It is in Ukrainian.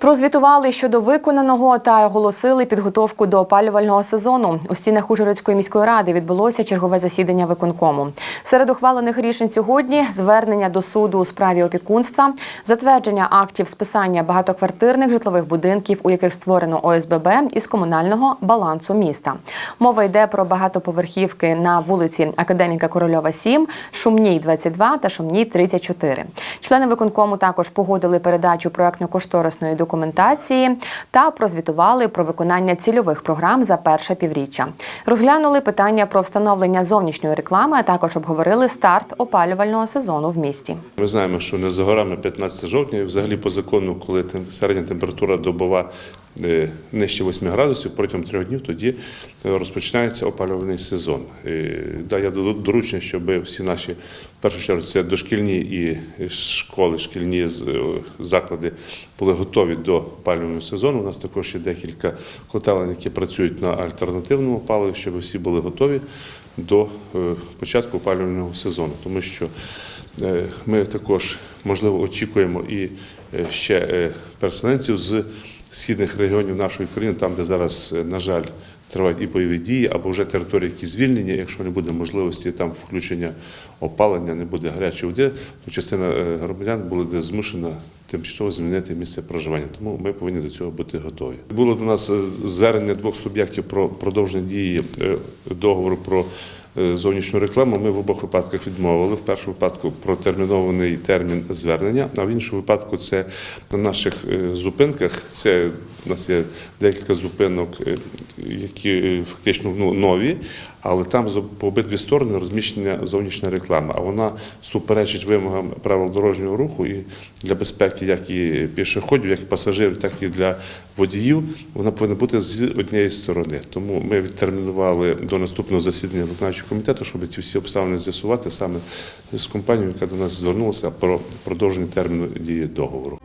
Прозвітували щодо виконаного та оголосили підготовку до опалювального сезону. У стінах Ужгородської міської ради відбулося чергове засідання виконкому. Серед ухвалених рішень сьогодні звернення до суду у справі опікунства, затвердження актів списання багатоквартирних житлових будинків, у яких створено ОСББ із комунального балансу міста. Мова йде про багатоповерхівки на вулиці Академіка Корольова 7, Шумній 22 та Шумній 34. Члени виконкому також погодили передачу проектно-кошторисної документації та прозвітували про виконання цільових програм за перше півріччя. Розглянули питання про встановлення зовнішньої реклами, а також обговорили старт опалювального сезону в місті. Ми знаємо, що не за горами 15 жовтня, і взагалі по закону, коли середня температура добова нижче 8 градусів протягом трьох днів, тоді е, розпочинається опалювальний сезон. Е, Да, я до- доручення, щоб всі наші, в першу чергу, це дошкільні і школи, шкільні е, заклади були готові до опалювального сезону. У нас також є декілька котелень, які працюють на альтернативному паливі, щоб всі були готові до е, початку опалювального сезону, тому що Е, Ми також, можливо, очікуємо і е, ще е, переселенців з східних регіонів нашої країни, там, де зараз, е, на жаль, тривають і бойові дії, або вже території, які звільнені. Якщо не буде можливості там включення опалення, не буде гарячої води, то частина е, громадян буде змушена тимчасово змінити місце проживання. Тому ми повинні до цього бути готові. Було до нас е, звернення двох суб'єктів про продовження дії договору про зовнішню рекламу. Ми в обох випадках відмовили. В першому випадку протермінований термін звернення, а в іншому випадку це на наших е, зупинках. Це у нас є декілька зупинок, е, які е, фактично ну, нові, але там по обидві сторони розміщена зовнішня реклама. А вона суперечить вимогам правил дорожнього руху і для безпеки як і пішоходів, як і пасажирів, так і для водіїв. Вона повинна бути з однієї сторони. Тому ми відтермінували до наступного засідання виконавчого комітету, щоб ці всі обставини з'ясувати саме з компанією, яка до нас звернулася про продовження терміну дії договору.